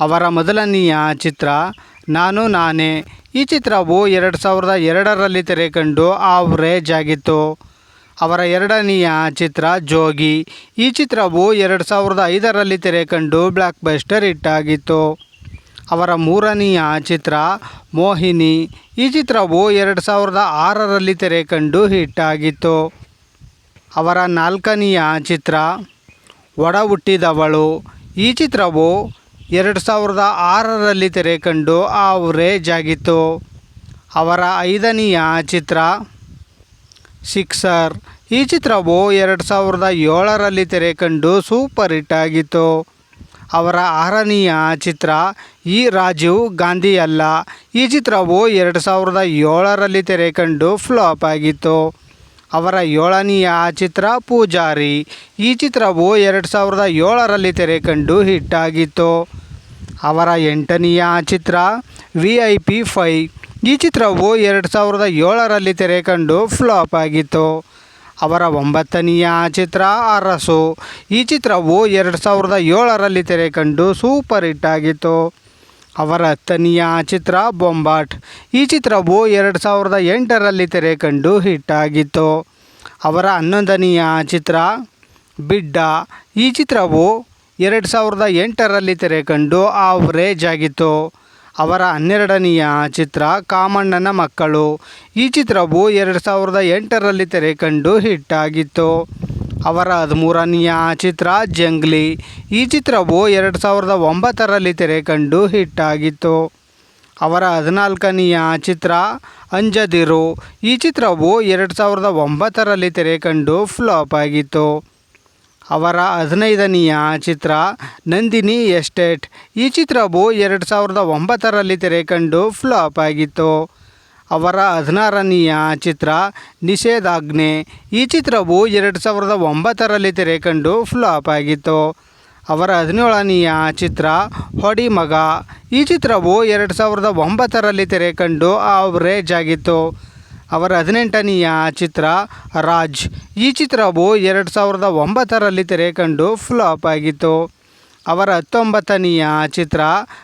ಅವರ ಮೊದಲನೆಯ ಚಿತ್ರ, ನಾನು ನಾನೇ ಈ ಚಿತ್ರವು ಎರಡು ಸಾವಿರದ ಎರಡರಲ್ಲಿ ತೆರೆಕಂಡು ಆವ್ರೇಜ್ ಆಗಿತ್ತು. ಅವರ ಎರಡನೆಯ ಚಿತ್ರ, ಜೋಗಿ ಈ ಚಿತ್ರವು ಎರಡು ಸಾವಿರದ ಐದರಲ್ಲಿ ತೆರೆಕಂಡು ಬ್ಲ್ಯಾಕ್ ಬಸ್ಟರ್ ಹಿಟ್ ಆಗಿತ್ತು. ಅವರ ಮೂರನೆಯ ಚಿತ್ರ, ಮೋಹಿನಿ ಈ ಚಿತ್ರವು ಎರಡು ಸಾವಿರದ ಆರರಲ್ಲಿ ತೆರೆಕಂಡು ಹಿಟ್ ಆಗಿತ್ತು. ಅವರ ನಾಲ್ಕನೆಯ ಚಿತ್ರ ಒಡ ಹುಟ್ಟಿದವಳು ಈ ಚಿತ್ರವು ಎರಡು ಸಾವಿರದ ಆರರಲ್ಲಿ ತೆರೆಕಂಡು ಆವ್ರೇಜ್ ಆಗಿತ್ತು ಅವರ ಐದನೆಯ ಚಿತ್ರ ಸಿಕ್ಸರ್. ಈ ಚಿತ್ರವು ಎರಡು ಸಾವಿರದ ಏಳರಲ್ಲಿ ತೆರೆಕಂಡು ಸೂಪರ್ ಹಿಟ್ ಆಗಿತ್ತು. ಅವರ ಆರನೆಯ ಚಿತ್ರ ಈ ರಾಜೀವ್ ಗಾಂಧಿ ಅಲ್ಲ ಈ ಚಿತ್ರವು ಎರಡು ಸಾವಿರದ ಏಳರಲ್ಲಿ ತೆರೆಕಂಡು ಫ್ಲಾಪ್ ಆಗಿತ್ತು. ಅವರ ಏಳನೆಯ ಚಿತ್ರ ಪೂಜಾರಿ. ಈ ಚಿತ್ರವು ಎರಡು ಸಾವಿರದ ಏಳರಲ್ಲಿ ತೆರೆಕಂಡು ಹಿಟ್ ಆಗಿತ್ತು ಅವರ ಎಂಟನೆಯ ಚಿತ್ರ ವಿ ಐ ಪಿ ಫೈ ಈ ಚಿತ್ರವು ಎರಡು ಸಾವಿರದ ಏಳರಲ್ಲಿ ತೆರೆಕಂಡು ಫ್ಲಾಪ್ ಆಗಿತ್ತು. ಅವರ ಒಂಬತ್ತನೆಯ ಚಿತ್ರ ಅರಸು. ಈ ಚಿತ್ರವು ಎರಡು ಸಾವಿರದ ಏಳರಲ್ಲಿ ತೆರೆಕಂಡು ಸೂಪರ್ ಹಿಟ್ ಆಗಿತ್ತು. ಅವರ ಹತ್ತನೆಯ ಚಿತ್ರ ಬೊಂಬಾಟ್. ಈ ಚಿತ್ರವು ಎರಡು ಸಾವಿರದ ಎಂಟರಲ್ಲಿ ತೆರೆಕಂಡು ಹಿಟ್ ಆಗಿತ್ತು ಅವರ ಹನ್ನೊಂದನೆಯ ಚಿತ್ರ ಬಿಡ್ಡ. ಈ ಚಿತ್ರವು ಎರಡು ಸಾವಿರದ ಎಂಟರಲ್ಲಿ ತೆರೆಕಂಡು ಆವರೇಜ್ ಆಗಿತ್ತು. ಅವರ ಹನ್ನೆರಡನೆಯ ಚಿತ್ರ ಕಾಮಣ್ಣನ ಮಕ್ಕಳು. ಈ ಚಿತ್ರವು ಎರಡು ಸಾವಿರದ ಎಂಟರಲ್ಲಿ ತೆರೆಕಂಡು ಕಂಡು ಆಗಿತ್ತು ಅವರ ಹದಿಮೂರನೆಯ ಚಿತ್ರ ಜಂಗ್ಲಿ. ಈ ಚಿತ್ರವು ಎರಡು ಸಾವಿರದ ಒಂಬತ್ತರಲ್ಲಿ ತೆರೆಕಂಡು ಹಿಟ್ ಆಗಿತ್ತು. ಅವರ ಹದಿನಾಲ್ಕನೆಯ ಚಿತ್ರ ಅಂಜದಿರು. ಈ ಚಿತ್ರವು ಎರಡು ಸಾವಿರದ ಒಂಬತ್ತರಲ್ಲಿ ತೆರೆಕಂಡು ಫ್ಲಾಪ್ ಆಗಿತ್ತು. ಅವರ ಹದಿನೈದನೆಯ ಚಿತ್ರ ನಂದಿನಿ ಎಸ್ಟೇಟ್. ಈ ಚಿತ್ರವು ಎರಡು ಸಾವಿರದ ಒಂಬತ್ತರಲ್ಲಿ ತೆರೆಕಂಡು ಫ್ಲಾಪ್ ಆಗಿತ್ತು. ಅವರ ಹದಿನಾರನೆಯ ಚಿತ್ರ ನಿಷೇಧಾಜ್ಞೆ. ಈ ಚಿತ್ರವು ಎರಡು ಸಾವಿರದ ಒಂಬತ್ತರಲ್ಲಿ ತೆರೆಕಂಡು ಫ್ಲಾಪ್ ಆಗಿತ್ತು. ಅವರ ಹದಿನೇಳನೆಯ ಚಿತ್ರ ಹೊಡಿ ಮಗ ಈ ಚಿತ್ರವು ಎರಡು ಸಾವಿರದ ಒಂಬತ್ತರಲ್ಲಿ ತೆರೆಕಂಡು ಆವರೇಜ್ ಆಗಿತ್ತು. ಅವರ ಹದಿನೆಂಟನೆಯ ಚಿತ್ರ ರಾಜ್. ಈ ಚಿತ್ರವು ಎರಡು ಸಾವಿರದ ಒಂಬತ್ತರಲ್ಲಿ ತೆರೆಕಂಡು ಫ್ಲಾಪ್ ಆಗಿತ್ತು. ಅವರ ಹತ್ತೊಂಬತ್ತನೆಯ ಚಿತ್ರ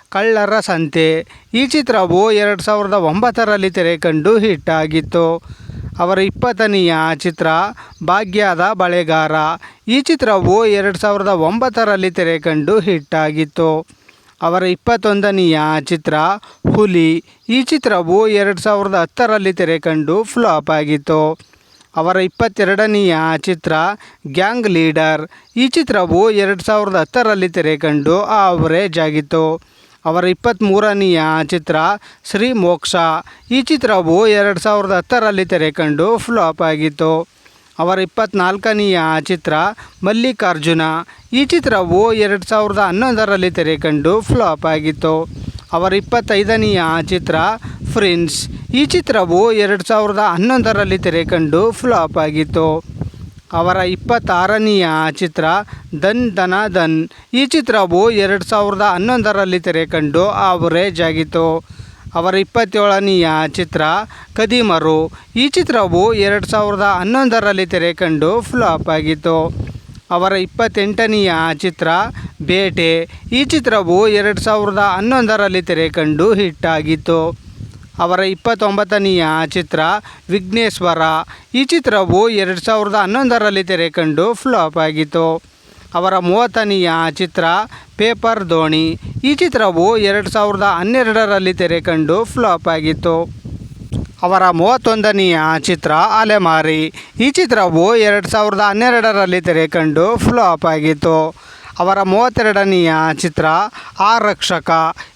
ಕಳ್ಳರ ಸಂತೆ. ಈ ಚಿತ್ರವು ಎರಡು ಸಾವಿರದ ಒಂಬತ್ತರಲ್ಲಿ ತೆರೆಕಂಡು ಹಿಟ್ ಆಗಿತ್ತು. ಅವರ ಇಪ್ಪತ್ತನೆಯ ಚಿತ್ರ ಭಾಗ್ಯದ ಬಳೆಗಾರ. ಈ ಚಿತ್ರವು ಎರಡು ಸಾವಿರದ ಒಂಬತ್ತರಲ್ಲಿ ತೆರೆಕಂಡು ಹಿಟ್ ಆಗಿತ್ತು. ಅವರ ಇಪ್ಪತ್ತೊಂದನೆಯ ಚಿತ್ರ ಹುಲಿ. ಈ ಚಿತ್ರವು ಎರಡು ಸಾವಿರದ ಹತ್ತರಲ್ಲಿ ತೆರೆಕಂಡು ಫ್ಲಾಪ್ ಆಗಿತ್ತು. ಅವರ ಇಪ್ಪತ್ತೆರಡನೆಯ ಚಿತ್ರ ಗ್ಯಾಂಗ್ ಲೀಡರ್. ಈ ಚಿತ್ರವು ಎರಡು ಸಾವಿರದ ಹತ್ತರಲ್ಲಿ ತೆರೆಕಂಡು ಆವರೇಜ್ ಆಗಿತ್ತು. ಅವರ ಇಪ್ಪತ್ತ್ಮೂರನೆಯ ಚಿತ್ರ ಶ್ರೀ ಮೋಕ್ಷ. ಈ ಚಿತ್ರವು ಎರಡು ಸಾವಿರದ ಹತ್ತರಲ್ಲಿ ತೆರೆಕಂಡು ಫ್ಲಾಪ್ ಆಗಿತ್ತು. ಅವರ ಇಪ್ಪತ್ತ್ನಾಲ್ಕನೆಯ ಚಿತ್ರ ಮಲ್ಲಿಕಾರ್ಜುನ. ಈ ಚಿತ್ರವು ಎರಡು ಸಾವಿರದ ಹನ್ನೊಂದರಲ್ಲಿ ತೆರೆಕಂಡು ಫ್ಲಾಪ್ ಆಗಿತ್ತು. ಅವರ ಇಪ್ಪತ್ತೈದನೆಯ ಚಿತ್ರ ಫ್ರಿನ್ಸ್. ಈ ಚಿತ್ರವು ಎರಡು ಸಾವಿರದ ಹನ್ನೊಂದರಲ್ಲಿ ತೆರೆಕಂಡು ಫ್ಲಾಪ್ ಆಗಿತ್ತು. ಅವರ ಇಪ್ಪತ್ತಾರನೆಯ ಚಿತ್ರ ದನ್ ದನ ದನ್. ಈ ಚಿತ್ರವು ಎರಡು ಸಾವಿರದ ಹನ್ನೊಂದರಲ್ಲಿ ತೆರೆಕಂಡು ಆವರೇಜ್ ಆಗಿತ್ತು. ಅವರ ಇಪ್ಪತ್ತೇಳನೆಯ ಚಿತ್ರ ಕದಿಮರು. ಈ ಚಿತ್ರವು ಎರಡು ಸಾವಿರದ ಹನ್ನೊಂದರಲ್ಲಿ ತೆರೆಕಂಡು ಫ್ಲಾಪ್ ಆಗಿತ್ತು. ಅವರ ಇಪ್ಪತ್ತೆಂಟನೆಯ ಚಿತ್ರ ಬೇಟೆ. ಈ ಚಿತ್ರವು ಎರಡು ಸಾವಿರದ ಹನ್ನೊಂದರಲ್ಲಿ ತೆರೆಕಂಡು ಹಿಟ್ ಆಗಿತ್ತು. ಅವರ ಇಪ್ಪತ್ತೊಂಬತ್ತನೆಯ ಚಿತ್ರ ವಿಘ್ನೇಶ್ವರ. ಈ ಚಿತ್ರವು ಎರಡು ಸಾವಿರದ ಹನ್ನೊಂದರಲ್ಲಿ ತೆರೆಕಂಡು ಫ್ಲಾಪ್ ಆಗಿತ್ತು. ಅವರ ಮೂವತ್ತನೆಯ ಚಿತ್ರ ಪೇಪರ್ ದೋಣಿ. ಈ ಚಿತ್ರವು ಎರಡು ಸಾವಿರದ ಹನ್ನೆರಡರಲ್ಲಿ ತೆರೆಕಂಡು ಫ್ಲಾಪ್ ಆಗಿತ್ತು. ಅವರ ಮೂವತ್ತೊಂದನೆಯ ಚಿತ್ರ ಅಲೆಮಾರಿ. ಈ ಚಿತ್ರವು ಎರಡು ಸಾವಿರದ ಹನ್ನೆರಡರಲ್ಲಿ ತೆರೆಕಂಡು ಫ್ಲಾಪ್ ಆಗಿತ್ತು. ಅವರ ಮೂವತ್ತೆರಡನೆಯ ಚಿತ್ರ ಆರಕ್ಷಕ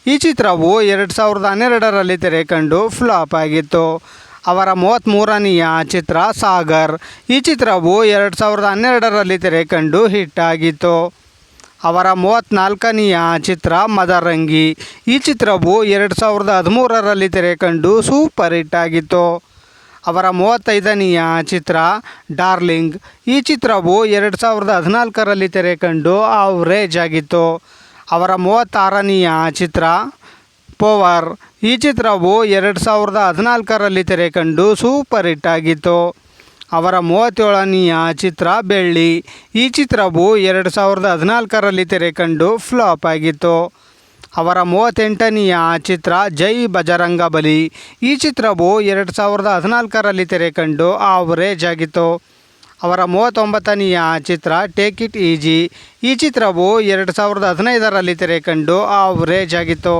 ಈ ಚಿತ್ರವು ಎರಡು ಸಾವಿರದ ಹನ್ನೆರಡರಲ್ಲಿ ತೆರೆಕಂಡು ಫ್ಲಾಪ್ ಆಗಿತ್ತು. ಅವರ ಮೂವತ್ತ್ಮೂರನೆಯ ಚಿತ್ರ ಸಾಗರ್. ಈ ಚಿತ್ರವು ಎರಡು ಸಾವಿರದ ಹನ್ನೆರಡರಲ್ಲಿ ತೆರೆಕಂಡು ಹಿಟ್ ಆಗಿತ್ತು. ಅವರ ಮೂವತ್ತ್ನಾಲ್ಕನೆಯ ಚಿತ್ರ ಮದರಂಗಿ. ಈ ಚಿತ್ರವು ಎರಡು ಸಾವಿರದ ಹದಿಮೂರರಲ್ಲಿ ತೆರೆ ಕಂಡು ಸೂಪರ್ ಹಿಟ್ ಆಗಿತ್ತು. ಅವರ ಮೂವತ್ತೈದನೆಯ ಚಿತ್ರ, ಡಾರ್ಲಿಂಗ್ ಈ ಚಿತ್ರವು ಎರಡು ಸಾವಿರದ ಹದಿನಾಲ್ಕರಲ್ಲಿ ತೆರೆ ಕಂಡು ಆವ್ರೇಜ್ ಆಗಿತ್ತು. ಅವರ ಮೂವತ್ತಾರನೆಯ ಚಿತ್ರ, ಪೋವರ್ ಈ ಚಿತ್ರವು ಎರಡು ಸಾವಿರದ ಹದಿನಾಲ್ಕರಲ್ಲಿ ತೆರೆ ಕಂಡು ಸೂಪರ್ ಹಿಟ್ ಆಗಿತ್ತು. ಅವರ ಮೂವತ್ತೇಳನೆಯ ಚಿತ್ರ, ಬೆಳ್ಳಿ ಈ ಚಿತ್ರವು ಎರಡು ಸಾವಿರದ ಹದಿನಾಲ್ಕರಲ್ಲಿ ತೆರೆ ಕಂಡು ಫ್ಲಾಪ್ ಆಗಿತ್ತು. ಅವರ ಮೂವತ್ತೆಂಟನೆಯ ಚಿತ್ರ ಜೈ ಬಜರಂಗ ಬಲಿ. ಈ ಚಿತ್ರವು ಎರಡು ಸಾವಿರದ ಹದಿನಾಲ್ಕರಲ್ಲಿ ತೆರೆ ಕಂಡು ಆವರೇಜ್ ಆಗಿತ್ತು. ಅವರ ಮೂವತ್ತೊಂಬತ್ತನೆಯ ಚಿತ್ರ ಟೇಕ್ ಇಟ್ ಈಜಿ ಈ ಚಿತ್ರವು ಎರಡು ಸಾವಿರದ ಹದಿನೈದರಲ್ಲಿ ತೆರೆ ಕಂಡು ಆವರೇಜ್ ಆಗಿತ್ತು.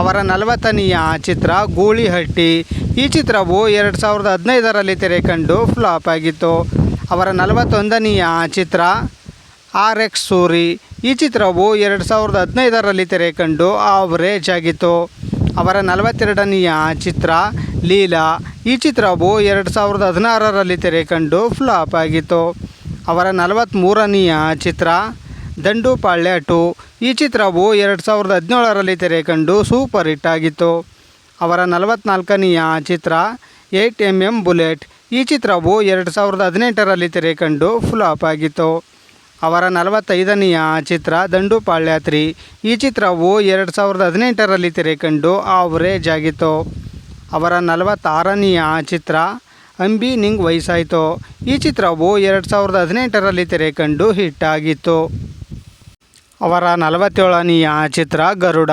ಅವರ ನಲವತ್ತನೆಯ ಚಿತ್ರ ಗೂಳಿಹಟ್ಟಿ. ಈ ಚಿತ್ರವು ಎರಡು ಸಾವಿರದ ಹದಿನೈದರಲ್ಲಿ ತೆರೆ ಕಂಡು ಫ್ಲಾಪ್ ಆಗಿತ್ತು. ಅವರ ನಲವತ್ತೊಂದನೆಯ ಚಿತ್ರ ಆರ್ ಎಕ್ಸ್ ಸೂರಿ. ಈ ಚಿತ್ರವು ಎರಡು ಸಾವಿರದ ಹದಿನೈದರಲ್ಲಿ ತೆರೆ ಕಂಡು ಆವರೇಜ್ ಆಗಿತ್ತು. ಅವರ ನಲವತ್ತೆರಡನೆಯ ಚಿತ್ರ ಲೀಲಾ. ಈ ಚಿತ್ರವು ಎರಡು ಸಾವಿರದ ಹದಿನಾರರಲ್ಲಿ ತೆರೆ ಕಂಡು ಫ್ಲಾಪ್ ಆಗಿತ್ತು. ಅವರ ನಲವತ್ತ್ಮೂರನೆಯ ಚಿತ್ರ ದಂಡುಪಾಳ್ಯ ಟು. ಈ ಚಿತ್ರವು ಎರಡು ಸಾವಿರದ ಹದಿನೇಳರಲ್ಲಿ ತೆರೆ ಕಂಡು ಸೂಪರ್ ಹಿಟ್ ಆಗಿತ್ತು. ಅವರ ನಲವತ್ತ್ನಾಲ್ಕನೆಯ ಚಿತ್ರ ಏಯ್ಟ್ ಎಂ ಎಂ ಬುಲೆಟ್ ಈ ಚಿತ್ರವು ಎರಡು ಸಾವಿರದ ಹದಿನೆಂಟರಲ್ಲಿ ತೆರೆ ಕಂಡು ಫ್ಲಾಪ್ ಆಗಿತ್ತು. ಅವರ ನಲವತ್ತೈದನೆಯ ಚಿತ್ರ ದಂಡು ಪಾಳ್ಯಾತ್ರಿ ಈ ಚಿತ್ರವು ಎರಡು ಸಾವಿರದ ಹದಿನೆಂಟರಲ್ಲಿ ತೆರೆಕಂಡು ಆವರೇಜ್ ಆಗಿತ್ತು ಅವರ ನಲವತ್ತಾರನೆಯ ಚಿತ್ರ ಅಂಬಿ ನಿಂಗ್ ವಯಸ್ಸಾಯಿತು. ಈ ಚಿತ್ರವು ಎರಡು ಸಾವಿರದ ಹದಿನೆಂಟರಲ್ಲಿ ತೆರೆಕಂಡು ಹಿಟ್ ಆಗಿತ್ತು. ಅವರ ನಲವತ್ತೇಳನೆಯ ಚಿತ್ರ ಗರುಡ.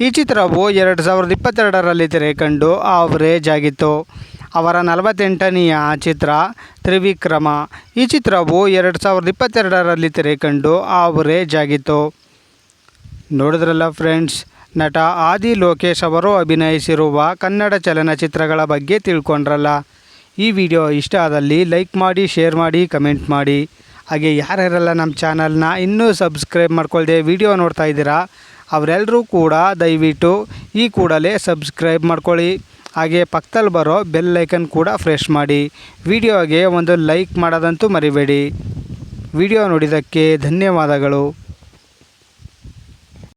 ಈ ಚಿತ್ರವು ಎರಡು ಸಾವಿರದ ಇಪ್ಪತ್ತೆರಡರಲ್ಲಿ ತೆರೆ ಕಂಡು ಆವರೇಜ್ ಆಗಿತ್ತು ಅವರ ನಲವತ್ತೆಂಟನೆಯ ಚಿತ್ರ ತ್ರಿವಿಕ್ರಮ. ಈ ಚಿತ್ರವು ಎರಡು ಸಾವಿರದ ಇಪ್ಪತ್ತೆರಡರಲ್ಲಿ ತೆರೆಕಂಡು ಆವರೇಜ್ ಆಗಿತ್ತು ನೋಡಿದ್ರಲ್ಲ ಫ್ರೆಂಡ್ಸ್, ನಟ ಆದಿ ಲೋಕೇಶ್ ಅವರು ಅಭಿನಯಿಸಿರುವ ಕನ್ನಡ ಚಲನಚಿತ್ರಗಳ ಬಗ್ಗೆ ತಿಳ್ಕೊಂಡ್ರಲ್ಲ. ಈ ವಿಡಿಯೋ ಇಷ್ಟ ಆದಲ್ಲಿ ಲೈಕ್ ಮಾಡಿ, ಶೇರ್ ಮಾಡಿ, ಕಮೆಂಟ್ ಮಾಡಿ. ಹಾಗೆ ಯಾರ್ಯಾರೆಲ್ಲ ನಮ್ಮ ಚಾನಲ್ನ ಇನ್ನೂ ಸಬ್ಸ್ಕ್ರೈಬ್ ಮಾಡ್ಕೊಳ್ದೆ ವಿಡಿಯೋ ನೋಡ್ತಾ ಇದ್ದೀರಾ, ಅವರೆಲ್ಲರೂ ಕೂಡ ದಯವಿಟ್ಟು ಈ ಕೂಡಲೇ ಸಬ್ಸ್ಕ್ರೈಬ್ ಮಾಡ್ಕೊಳ್ಳಿ. ಹಾಗೆ ಪಕ್ಕದಲ್ಲಿ ಬರೋ ಬೆಲ್ ಲೈಕನ್ ಕೂಡ ಫ್ರೆಶ್ ಮಾಡಿ. ವಿಡಿಯೋಗೆ ಒಂದು ಲೈಕ್ ಮಾಡೋದಂತೂ ಮರಿಬೇಡಿ. ವಿಡಿಯೋ ನೋಡಿದ್ದಕ್ಕೆ ಧನ್ಯವಾದಗಳು.